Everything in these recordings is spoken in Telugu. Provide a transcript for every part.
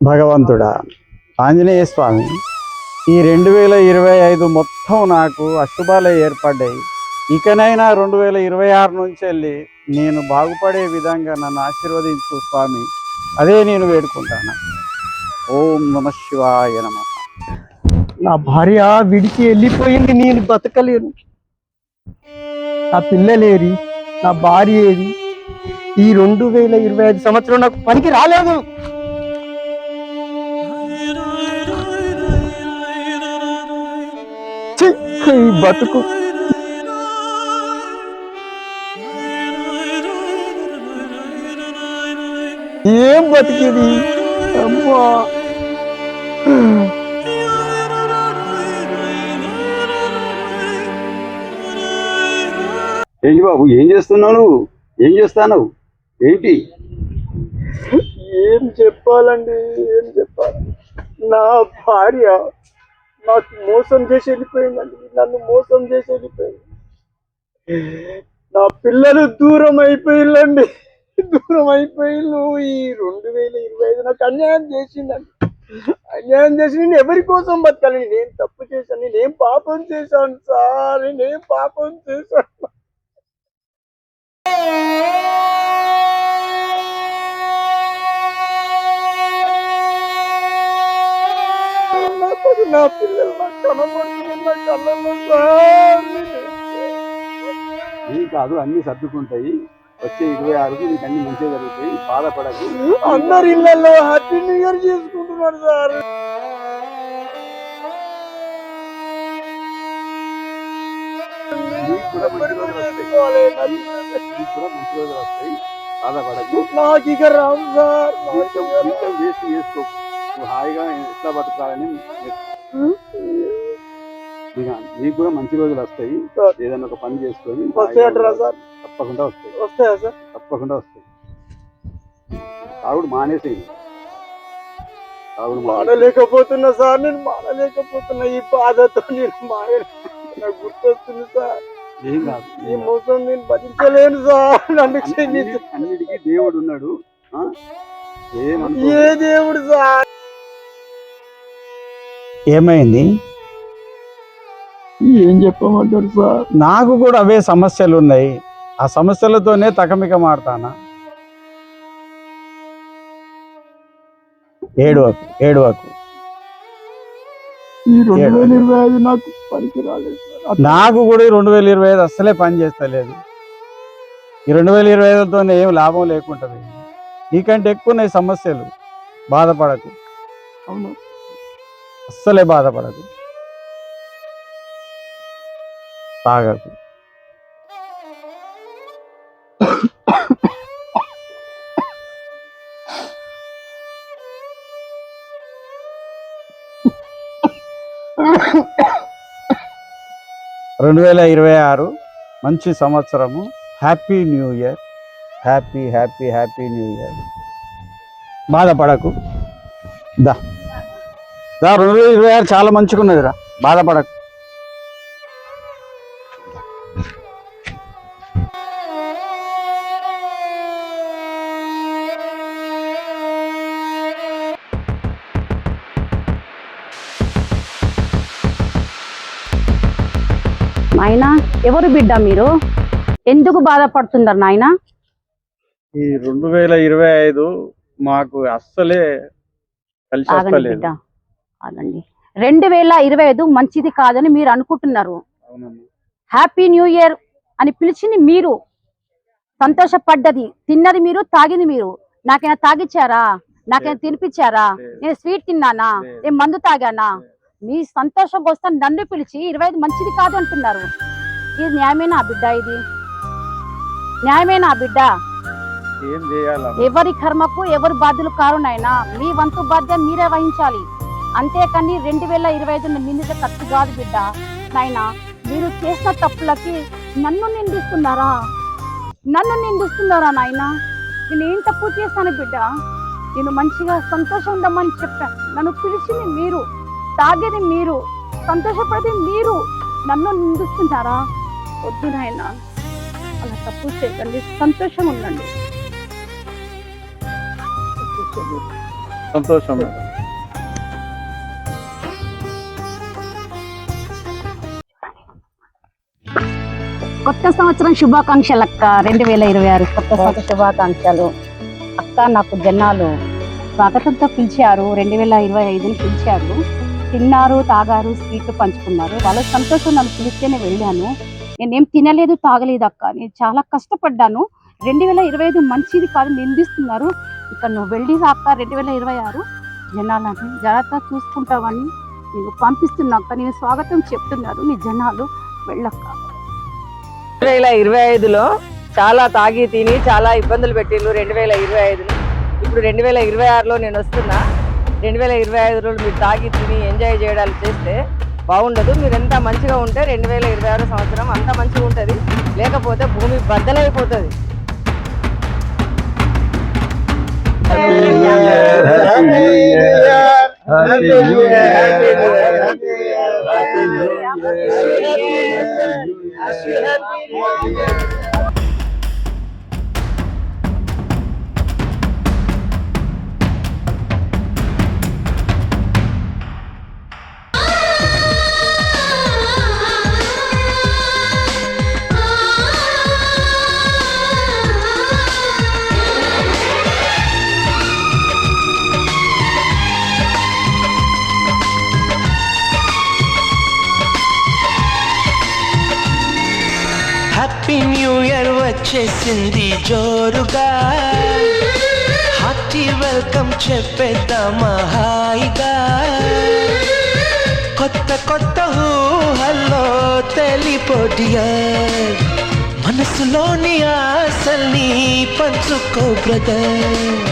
భగవంతుడా. ఆంజనేయ స్వామి ఈ రెండు వేల ఇరవై ఐదు మొత్తం నాకు అశుభాలే ఏర్పడ్డాయి. ఇకనైనా రెండు వేల ఇరవై ఆరు నుంచి వెళ్ళి నేను బాగుపడే విధంగా నన్ను ఆశీర్వదించు స్వామి. అదే నేను వేడుకుంటాను. ఓం నమ శివాయ నమ. నా భార్య విడిచి వెళ్ళిపోయింది నేను బతకలేను. నా పిల్లలేరి నా భార్య ఏది? ఈ రెండు వేల ఇరవై ఐదు సంవత్సరం నాకు పనికి రాలేదు. ఈ బతుకు. ఏం బతికేది? అమ్మా. ఏంటి బాబు ఏం చేస్తున్నావు? నువ్వు ఏం చేస్తాను ఏంటి? ఏం చెప్పాలండి ఏం చెప్పాలి? నా భార్య నాకు మోసం చేసి వెళ్ళిపోయిందండి. నన్ను మోసం చేసి వెళ్ళిపోయింది. నా పిల్లలు దూరం అయిపోయిందండి దూరం అయిపోయిల్లు. ఈ రెండు వేల ఇరవై ఐదు నాకు అన్యాయం చేసిందండి. అన్యాయం చేసి నేను ఎవరి కోసం బతకాలి? నేను తప్పు చేశాను. నేనేం పాపం చేశాను సార్. నేనేం పాపం చేశాను. నా ఏం కాదు అన్ని సర్దుకుంటాయి. వచ్చే ఇరవై ఆరుకు నీకు అన్ని మంచిగా జరుగుతాయి. బాధపడకు. అందరు ఇళ్ళలో హ్యాపీ న్యూ ఇయర్ చేసుకుంటున్నారు సార్. నీకు కూడా మంచి రోజులు వస్తాయి. చేసుకోవాలి. నీకు కూడా మంచి రోజులు వస్తాయి. బాధపడకు. నాకు ఇక రాము సార్. జీవితం వేస్ట్ చేసుకో నువ్వు హాయిగా ఎట్లా బతకాలని. ఇక నీకు కూడా మంచి రోజులు వస్తాయి. ఏదైనా ఒక పని చేసుకొని వస్తాయంటారా సార్? తప్పకుండా వస్తాయి. వస్తాయా సార్? తప్పకుండా వస్తాయి. తాగుడు మానేసేయి. తాగుడు మానేసేయి. మాడలేకపోతున్నా సార్ నేను మాడలేకపోతున్నా ఈ బాధతో నేను మాయ నాకు గుర్తొస్తుంది సార్. ఏం కాదు ఈ మోసం నేను భరించలేను సార్. నన్ను అన్నిటికీ దేవుడు ఉన్నాడు. ఏ దేవుడు సార్? ఏమైంది? ఏం చెప్పమంటారు సార్? నాకు కూడా అవే సమస్యలు ఉన్నాయి ఆ సమస్యలతోనే తకమిక మాడతానా ఏడువకు ఏడువకు. ఈ రెండు వేల ఇరవై ఐదు నాకు పనికి రాలేదు సార్. నాకు కూడా ఈ రెండు వేల ఇరవై ఐదు అస్సలే పని చేస్తలేదు. ఈ రెండు వేల ఇరవై ఐదుతో ఏం లాభం లేకుంటుంది. నీకంటే ఎక్కువ ఉన్నాయి సమస్యలు. బాధపడకు. అవును. అస్సలే బాధపడకు. తాగకు రెండు వేల ఇరవై ఆరు మంచి సంవత్సరము. Happy new year happy happy happy new year బాధపడకు. దా. దా రెండు వేల ఇరవై ఆరు చాలా మంచిగా ఉన్నదిరా బాధపడకు. నాయనా ఎవరు బిడ్డ మీరు? ఎందుకు బాధపడుతున్నారు నాయన? ఈ రెండు వేల ఇరవై ఐదు మాకు అస్సలే కలిసి ఆగండి వస్తలేదు. బిడ్డ ఆగండి. రెండు వేల ఇరవై ఐదు మంచిది కాదని మీరు అనుకుంటున్నారు. అవునమ్మా. హ్యాపీ న్యూ ఇయర్ అని పిలిచింది మీరు. సంతోషపడ్డది తిన్నది మీరు తాగింది మీరు. నాకైనా తాగిచ్చారా? నాకైనా తినిపించారా? నేను స్వీట్ తిన్నానా? నేను మందు తాగానా? మీ సంతోషం కోసం నన్ను పిలిచి ఇరవై ఐదు మంచిది కాదు అంటున్నారు. ఇది న్యాయమేనా బిడ్డ ఇది. న్యాయమేనా బిడ్డ. ఏం ఎవరి కర్మకు ఎవరు బాధ్యులు కారు నాయనా మీ వంతు బాధ్యత మీరే వహించాలి. అంతేకాని రెండు వేల ఇరవై ఐదు నిందిత తప్పు కాదు బిడ్డ. నాయనా మీరు చేసిన తప్పులకి నన్ను నిందిస్తున్నారా? నన్ను నిందిస్తున్నారా నాయనా? నేను ఏం తప్పు చేశాను బిడ్డ? నేను మంచిగా సంతోషం ఉందమ్మని చెప్పా. నన్ను పిలిచింది మీరు. తాగేది మీరు. సంతోషపడేది మీరు నన్ను నిందిస్తున్నారా వద్దు నాయనా. అలా తప్పు చేయకండి. సంతోషం ఉండండి. సంతోషం కొత్త సంవత్సరం శుభాకాంక్షలు అక్క. రెండు వేల ఇరవై ఆరు కొత్త సంవత్సర శుభాకాంక్షలు. అక్క నాకు జనాలు స్వాగతంతో పిలిచారు. రెండు వేల ఇరవై ఐదుని పిలిచారు. తిన్నారు తాగారు స్వీట్లు పంచుకున్నారు. వాళ్ళ సంతోషం నన్ను పిలిస్తేనే వెళ్ళాను. నేనేం తినలేదు తాగలేదు అక్క. నేను చాలా కష్టపడ్డాను. రెండు వేల ఇరవై ఐదు మంచిది కాదు నిందిస్తున్నారు. ఇక్కడ నువ్వు వెళ్ళి అక్క రెండు వేల ఇరవై ఆరు జనాలని జాగ్రత్త చూసుకుంటావని నేను పంపిస్తున్నా అక్క. నేను స్వాగతం చెప్తున్నారు నీ జనాలు. వెళ్ళక్క. రెండు వేల ఇరవై ఐదులో చాలా తాగి తిని చాలా ఇబ్బందులు పెట్టిండ్రు రెండు వేల ఇరవై ఐదులో ఇప్పుడు రెండు వేల ఇరవై ఆరులో నేను వస్తున్నా. రెండు వేల ఇరవై ఐదు రోజులు మీరు తాగి తిని ఎంజాయ్ చేయడాలు చేస్తే బాగుండదు. మీరు ఎంత మంచిగా ఉంటే రెండు వేల ఇరవై ఆరు సంవత్సరం అంత మంచిగా ఉంటుంది. లేకపోతే భూమి బద్దలైపోతుంది. హ్యాపీ వచ్చేసింది జోరుగా. హార్టీ వెల్కమ్ చెప్పేద్దామా హాయిగా. కొత్త కొత్త ఊహల్లో తెలిపోటియా. మనసులోని ఆశల్ని పంచుకో బ్రదర్.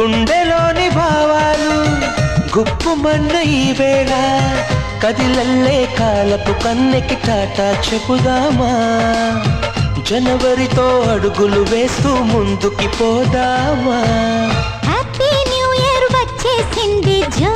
గుండెలోని భావాలు గుప్పుమన్న ఈ వేళ. కదిలల్లే కాలపు కన్నెకి టాటా చెబుదామా. జనవరితో అడుగులు వేస్తూ ముందుకి పోదామా? హ్యాపీ న్యూ ఇయర్ వచ్చేసింది జో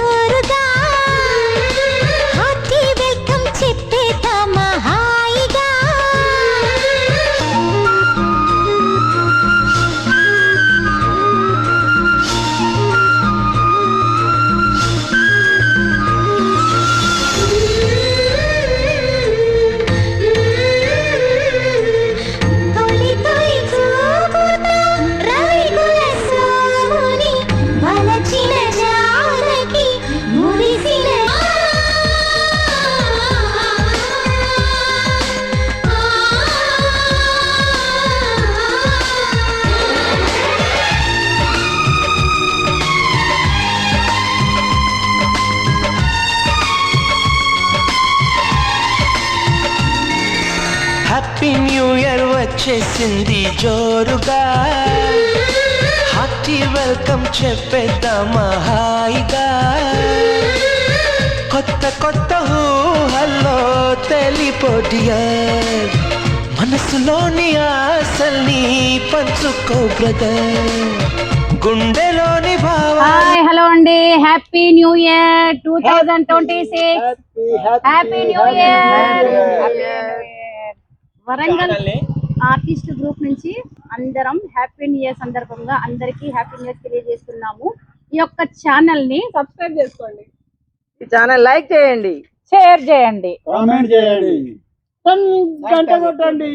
హ్యాపీ న్యూ ఇయర్ వచ్చేసింది జోరుగా. హార్టీ వెల్కమ్ చెప్పేద్దామా హాయిగా. కొత్త కొత్త ఊహల్లో తెలిపోటియర్ మనసులోని ఆశల్ని పంచుకో బ్రదర్. గుండెలోని భావా హాయ్ హలో అండి. Happy new year two thousand twenty six happy new year Warangal artist group నుంచి అందరం హ్యాపీ న్యూ ఇయర్ సందర్భంగా అందరికీ హ్యాపీ న్యూ ఇయర్ తెలియజేస్తున్నాము. ఈ యొక్క ఛానల్ని సబ్స్క్రైబ్ చేసుకోండి. ఈ ఛానల్ లైక్ చేయండి. షేర్ చేయండి. కామెంట్ చేయండి. గంట కొట్టండి.